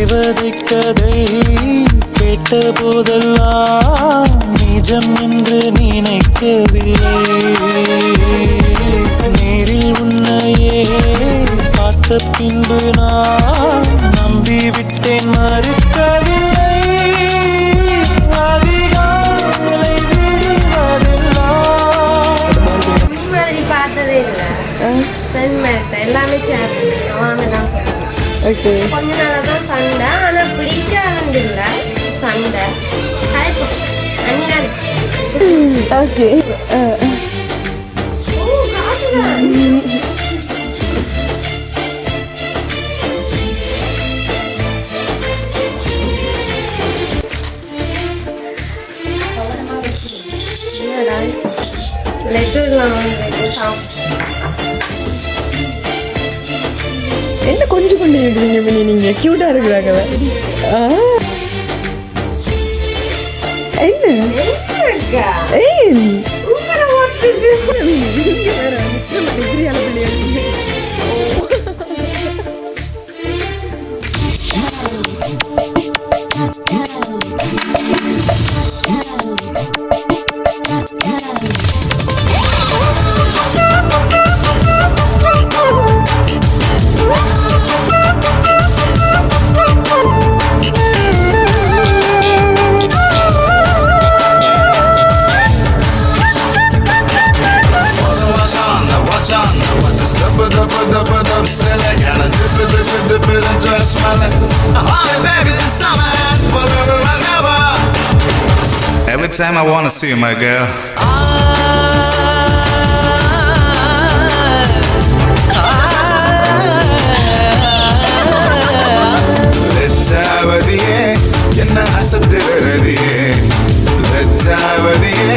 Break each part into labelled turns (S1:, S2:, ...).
S1: தேவதை கதை கேட்ட போதெல்லாம் நிஜம் என்று நினைக்கவில்லை. நேரில் உன்னையே பார்த்த பின்பு நான் நம்பிவிட்டேன் மறுக்கவில்லை. அதிகாலை விடுவதெல்லாம்.
S2: எல்லாமே ஷேர் தான்
S3: ஓகே
S2: கொஞ்ச நாளாக தான் சண்டை ஆனால் பிடிக்காது இல்லை சண்டை
S3: ஓகே
S2: லெட்டர்லாம் வந்து
S3: என்ன கொஞ்சம் கொண்டு இருக்கிறீங்க மினி நீங்க? கியூட்டா இருக்கிறாங்களா ஆ. என்ன? ஏய்.
S4: Dip it, dip it, dip it, and just smell it. Honey, baby, this summer and forever and ever. Every time I wanna see my girl. லஜ்ஜாவதியே என்ன அசத்துறதியே லஜ்ஜாவதியே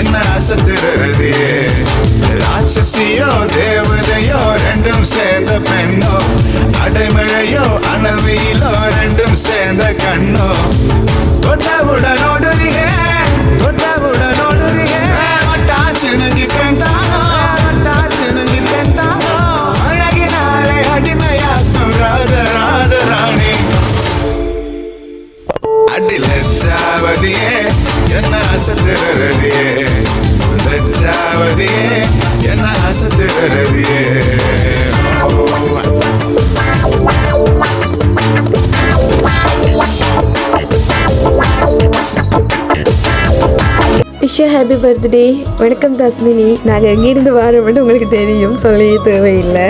S4: என்ன அசத்துறதியே ராட்சசியோ தேவதையோ ரெண்டும் சேர்ந்த பெண்ணோ அடைமழையோ அனல் வெயிலோ ரெண்டும் சேர்ந்த கண்ணோ தொட்டவுடன் ஓடுறியே தொட்டவுடன் ஓடுறியே ஒட்டாச்சு நங்கி பெண்தானோ ஒட்டாச்சு நங்கி பெண்தானோ அழகினாலே அடிமையாக்கும் ராஜ ராஜ ராணி அடி லட்சாவதியே என்ன அசத்துறதியே லஜ்ஜாவதியே என்ன அசத்துறதியே
S3: விஷயம் ஹாப்பி பர்த்டே வணக்கம் தாஸ்மினி. நாங்கள் எங்கேருந்து வரோம்னு உங்களுக்கு தெரியும். சொல்லவே தேவையில்லை.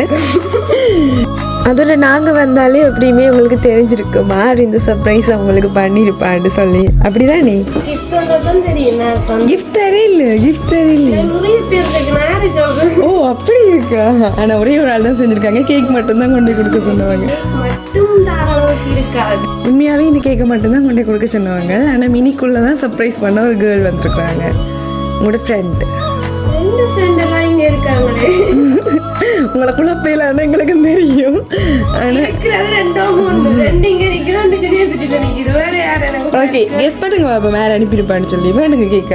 S3: அதோட நாங்கள் வந்தாலே எப்படியுமே உங்களுக்கு தெரிஞ்சிருக்கும் யார் இந்த சர்ப்ரைஸ் அவங்களுக்கு பண்ணியிருப்பான்னு சொல்லி. அப்படிதானே?
S2: கிஃப்ட் இப்போ வந்து
S3: கிஃப்ட்
S2: நான் சொல்றேன்
S3: ஓ அப்படி இருக்கா ஆனால் ஒரே ஒரு ஆள் தான் செஞ்சுருக்காங்க. கேக் மட்டும்தான் கொண்டு கொடுக்க சொன்னவங்க.
S2: தர
S3: உண்மையாகவே இந்த கேக்கை மட்டும்தான் கொண்டு கொடுக்க சொன்னவங்க. ஆனால் மினிக்குள்ளே தான் சர்ப்ரைஸ் பண்ண ஒரு கேர்ள் வந்திருக்காங்க. உங்களோட ஃப்ரெண்டு உங்களை குழப்பையிலான எங்களுக்கு ஓகே கெஸ் பண்ணுங்க பாப்பா மேலே அனுப்பியிருப்பான்னு சொல்லி வேணுங்க கேட்க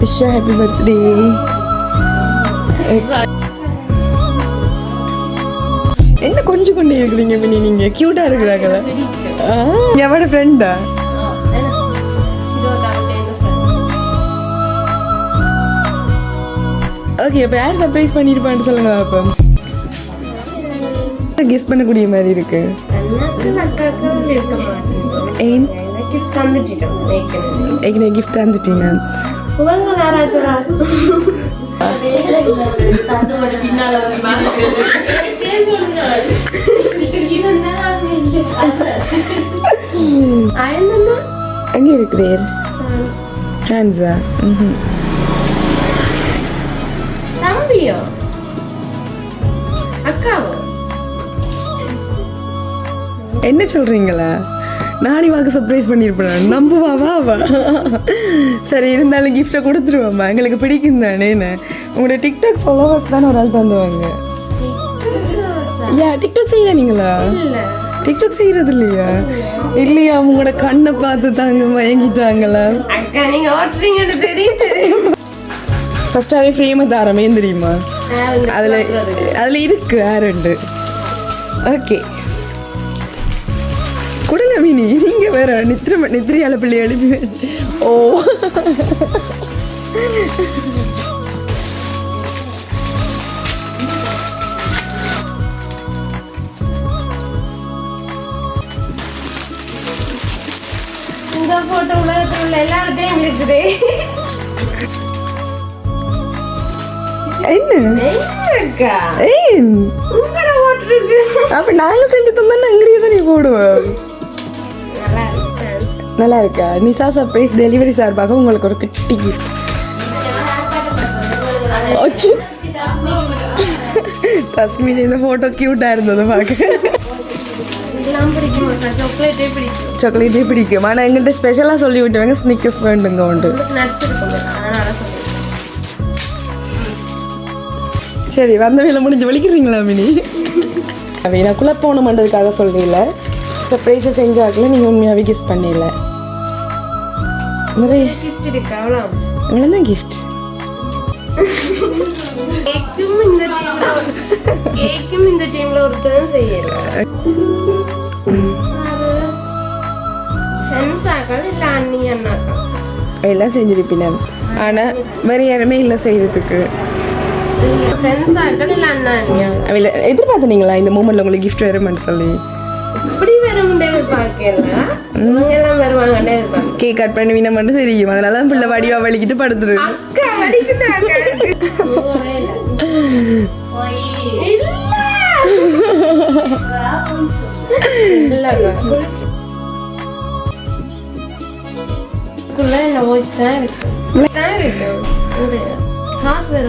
S3: விஷா ஹாப்பி பர்த்டே என்ன கொஞ்சம் கொண்டு இருக்கிறீங்க மினி நீங்க கியூட்டா இருக்கிறாங்களா எவட ஃப்ரெண்டா ஓகே இப்போ யார் சர்ப்ரைஸ் பண்ணியிருப்பான்னு சொல்லுங்க பாப்பா கெஸ் பண்ணக்கூடிய மாதிரி இருக்கு. ஏன்? ஏற்கனவே கிஃப்ட் தந்துட்டீங்க. எங்கே இருக்கிறீர்? ஃப்ரெண்ட்ஸா ம்
S2: தம்பியோ? அக்காவோ?
S3: என்ன சொல்கிறீங்களா நானி வாக்கு சர்ப்ரைஸ் பண்ணியிருப்பேன் நம்புவாவா அவா சரி இருந்தாலும் கிஃப்ட்டை கொடுத்துருவாம்மா. எங்களுக்கு பிடிக்கும் தானேன்னு உங்களோட டிக்டாக் ஃபாலோவர்ஸ் தானே ஒரு ஆள் தந்துவாங்க. யா டிக்டாக் செய்யறீங்களா
S2: இல்ல.
S3: டிக்டாக் செய்யறது இல்லையா? இல்லையா உங்களோட கண்ணை பார்த்து தாங்க மயங்கிட்டாங்களா
S2: அக்கா நீங்க ஓட்டுறீங்கன்னு தெரியும் தெரியும்.
S3: ஃபர்ஸ்டாகவே ஃப்ரேமை தாரமே தெரியுமா? அதில் அதில் இருக்கு ரெண்டு. ஓகே கொடுங்க மினி. நீங்க வேற நித்திர நித்திரியால பிள்ளை எழுப்பி வச்சு. ஓ.
S2: இந்த போட்டோ உலகத்தில் உள்ள எல்லார்கிட்டையும் இருக்குது.
S3: என்ன? ஏன்?
S2: உங்களோட போட்டிருக்கு
S3: அப்ப நாங்க செஞ்சு தந்தா அங்கடியே தான் போடுவோம்.
S2: நல்லா இருக்கா
S3: நிசா சர்ப்ரைஸ் டெலிவரி சார்பாக உங்களுக்கு ஒரு குட்டி கிஃப்ட் தஸ்மின் இந்த ஃபோட்டோ க்யூட்டாக இருந்தது பார்க்க.
S2: சாக்லேட்டே பிடிக்கும்.
S3: ஆனால் எங்கள்கிட்ட ஸ்பெஷலாக சொல்லி விட்டுவாங்க ஸ்னிக்கர்ஸ் வேண்டுங்க உண்டு. சரி வந்த வேலை முடிஞ்சு வலிக்கிறீங்களா மினி? அவ நான் குழப்போணுமன்றதுக்காக சொல்றீங்கள சர்ப்ரைஸை செஞ்சாக்கல நீங்கள் உண்மையாகவே கிஃப்ட் பண்ணல. நிறைய
S2: கிஃப்ட் இருக்கு? அவ்வளோ
S3: இவ்வளோ தான் கிஃப்ட்
S2: கேக்கும் இந்த டீம்ல கேக்கும் இந்த டீம்ல ஒருத்தரும் செய்யல.
S3: எல்லாம் செஞ்சிருப்பின ஆனால் வேறு யாருமே இல்லை செய்கிறதுக்கு எதிர்பார்த்தனீங்களா இந்த மூமெண்ட்ல உங்களுக்கு கிஃப்ட் வருமான்னு சொல்லி.
S2: இப்படி வரும்னு எதிர்பார்க்கல இவங்க எல்லாம் வருவாங்கன்னு எதிர்பார்க்க
S3: கேக் கட் பண்ணுவீங்க மட்டும் தெரியும் அதனால தான் பிள்ளை வடிவா வலிக்கிட்டு படுத்துரு
S2: அக்கா குள்ள என்ன தான் இருக்கு தான் இருக்கு ஒரு காசு வேற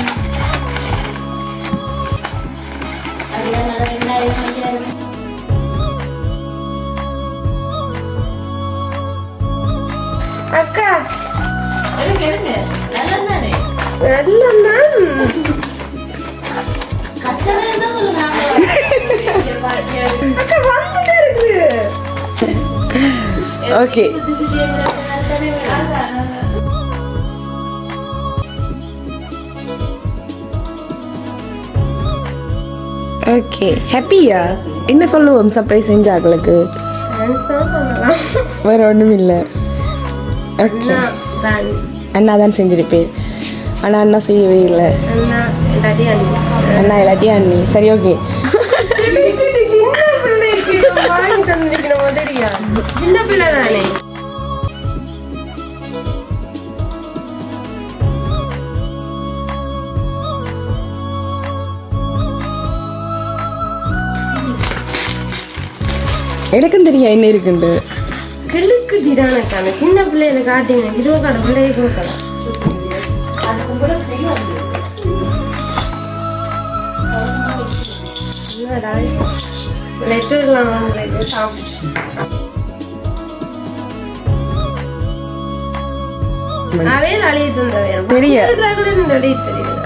S2: ஓ காசு தான் என்னடா வந்துட்டே இருக்குது இங்க வெடிக்குதே. அக்கா நல்லதான் அக்கா வந்துட்டே இருக்குது.
S3: ஓகே ஓகே ஹாப்பியா என்ன சொல்லுவோம்? சர்ப்ரைஸ் செஞ்சாங்களுக்கு? வேற ஒன்றும் இல்லை. ஓகே
S2: அண்ணா தான்
S3: செஞ்சிருப்பேன். ஆனால் அண்ணா செய்யவே இல்லை.
S2: அண்ணா இல்லாட்டி அண்ணி.
S3: அண்ணா இல்லாட்டியா அண்ணி. சரி ஓகே
S2: சின்ன பிள்ளை தானே.
S3: எனக்கும் தெரியும் என்ன இருக்குண்டு
S2: கிளுக்குட்டி தானே சின்ன பிள்ளைகளை காட்டிங்க கடை பிள்ளையை கொடுக்கலாம் லெட்டர்லாம் வாங்குறது சாப்பிட்டு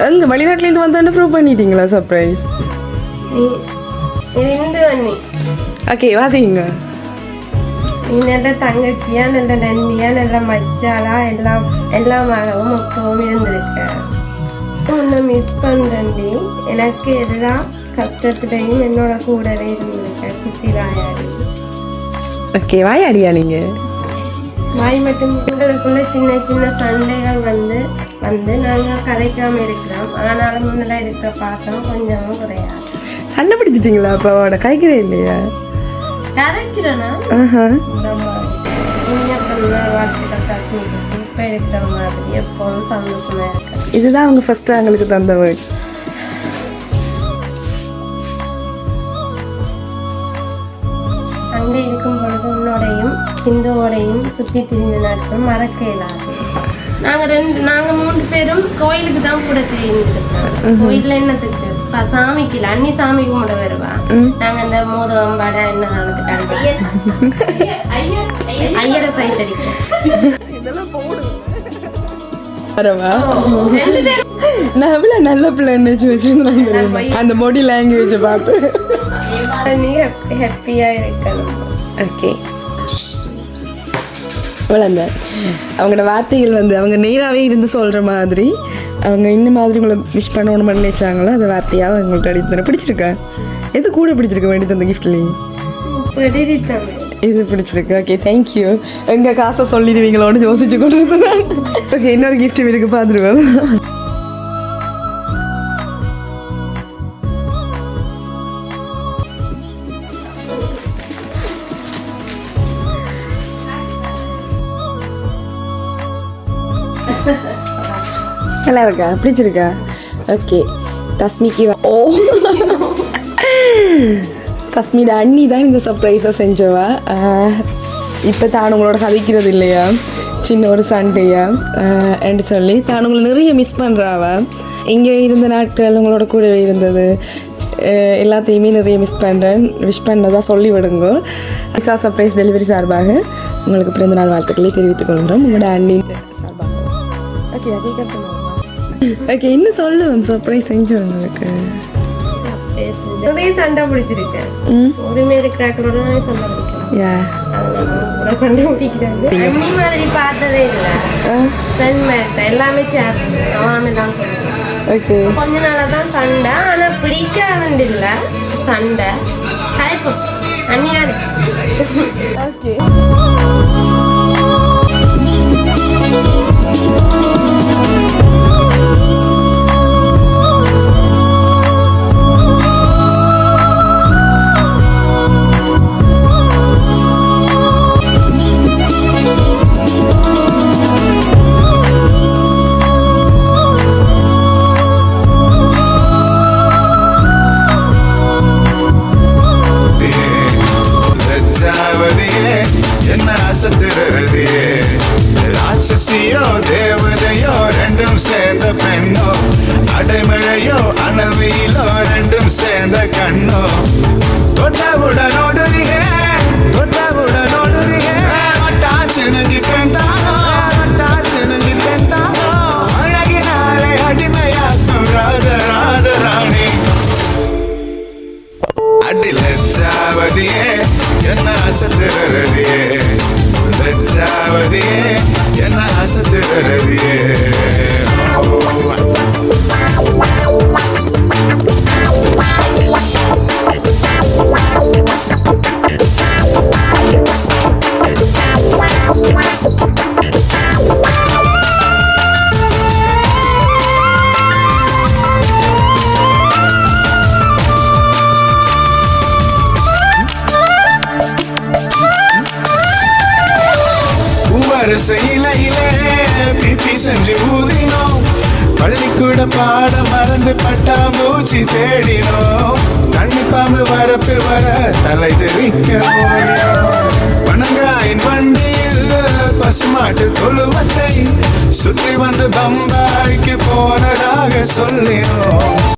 S3: எங்க வெளிநாட்டுலேருந்து வந்தாண்டு ப்ரூவ் பண்ணிட்டீங்களா சர்ப்ரைஸ் ஓகே வாசிங்க
S2: நீ நல்ல தங்கச்சியா நல்ல நன்மையா நல்ல மச்சாலா எல்லாம் எல்லாமாகவும் மொத்தமும் இருந்திருக்க. உன்னை மிஸ் பண்றேன்டி. எனக்கு எல்லா கஷ்டத்துலையும் என்னோட கூடவே இருந்திருக்க குட்டி வாயாடி.
S3: ஓகே வாயாடியா நீங்க?
S2: வாய் மட்டும் எங்களுக்குள்ள சின்ன சின்ன சண்டைகள் வந்து வந்து நாங்கள் கதைக்காம இருக்கிறோம். ஆனாலும் முன்னெல்லாம் இருக்கிற பாசம் கொஞ்சமும் குறையாது.
S3: சண்டை பிடிச்சிட்டீங்களா அப்போ? அவட கைக்கிறே இல்லையா?
S2: சந்தோஷமா இருக்க
S3: இதுதான் அவங்க ஃபர்ஸ்ட் எங்களுக்கு தந்த வேர்ட்
S2: அங்கே இருக்கும் பொழுது உன்னோடையும் சிந்துவோடையும் சுற்றி திரிஞ்ச நாட்கள் மறக்க இயலாது நாங்க ரெண்டு நாங்க மூணு பேரும் கோயிலுக்கு தான் கூட தெரிஞ்சிருக்கோம் கோயில்ல என்னத்துக்கு சாமிக்கு இல்ல அன்னி சாமி கும்பிட வருவா. நாங்க இந்த மோதம் வடை என்ன காரணத்துக்கு ஐயரை சைட் பேரும்.
S3: நான் எவ்வளோ நல்ல பிள்ளைன்னு வச்சு வச்சிருந்தேன் அந்த பாடி லாங்குவேஜை பார்த்து.
S2: நீங்க ஹாப்பியா இருக்கணும்.
S3: ஓகே வளர்ந்தேன். அவங்களோட வார்த்தைகள் வந்து அவங்க நேராகவே இருந்து சொல்கிற மாதிரி அவங்க இந்த மாதிரி உங்களை விஷ் பண்ணணும்னு நினைச்சாங்களோ அந்த வார்த்தையாக அவங்கள்ட்ட அடித்து பிடிச்சிருக்கா? எது கூட பிடிச்சிருக்க வேண்டியது அந்த கிஃப்ட்லேயே இது பிடிச்சிருக்கு. ஓகே தேங்க்யூ எங்கள் காசை சொல்லிடுவீங்களோன்னு யோசிச்சு கொண்டு இருந்தேன் ஓகே இன்னொரு கிஃப்ட் இருக்கு பார்த்துருவேன் நல்லா இருக்கா? பிடிச்சிருக்கா ஓகே தஸ்மிக்கு வா- ஓ. தஸ்மியோட அண்ணி தான் இந்த சர்ப்ரைஸை செஞ்சவா? இப்போ தான் உங்களோட கதைக்கிறது இல்லையா? சின்ன ஒரு சண்டையா? என்று சொல்லி தான் உங்களை நிறைய மிஸ் பண்ணுறாவ இங்கே இருந்த நாட்கள் உங்களோட கூடவே இருந்தது. எல்லாத்தையுமே நிறைய மிஸ் பண்ணுறேன் விஷ் பண்ணதாக சொல்லி விடுங்க. விசா சர்ப்ரைஸ் டெலிவரி சார்பாக உங்களுக்கு பிறந்த நாள் வாழ்த்துக்களை தெரிவித்துக் கொள்கிறோம். உங்களோட அண்ணின் சார்பாக. ஓகே அதே கட் ஓகே இன்னும் சொல்லுவேன் சர்ப்ரைஸ் செஞ்சு உங்களுக்கு
S2: நிறைய சண்டை பிடிச்சிருக்கேன்
S3: ம்?
S2: உரிமை இருக்கிறாக்களோட சண்டை பிடிக்கலாம் சண்டை பிடிக்கிறது. அண்ணி மாதிரி பார்த்ததே இல்லை. ஃப்ரெண்ட் மேட்ட எல்லாமே சேர் அவாம தான் சொல்லுவேன்
S3: ஓகே
S2: கொஞ்ச நாளாக தான் சண்டை. ஆனால் பிடிக்காதுன்னு இல்லை. சண்டை. கலைப்போம் அண்ணியா
S3: ஓகே
S4: அடைமழையோ அனல் வெயிலோ ரெண்டும் சேர்ந்த கண்ணோ. தொட்டவுடன் ஓடுறியே தொட்டவுடன் ஓடுறியே மட்டாச்சினுங்கி பெண்தானோ மட்டாச்சினுங்கி பெண்தானோ. அழகினாலே அடிமையாக்கும் ராஜ ராஜ ராணி. அடி என்ன அசத்துறதியே லஜ்ஜாவதியே என்ன அசத்துறதியே சென்று ஊதினோம். பள்ளிக்கூட பாட மறந்து பட்டா மூச்சு தேடினோம். தண்ணி பாம்பு வரப்பு வர தலை தெரிக்க ஓடினோம் பனங்காயின் வண்டியில் பசுமாட்டு தொழுவத்தை சுற்றி வந்து பம்பாய்க்கு போனதாக சொல்லினோம்.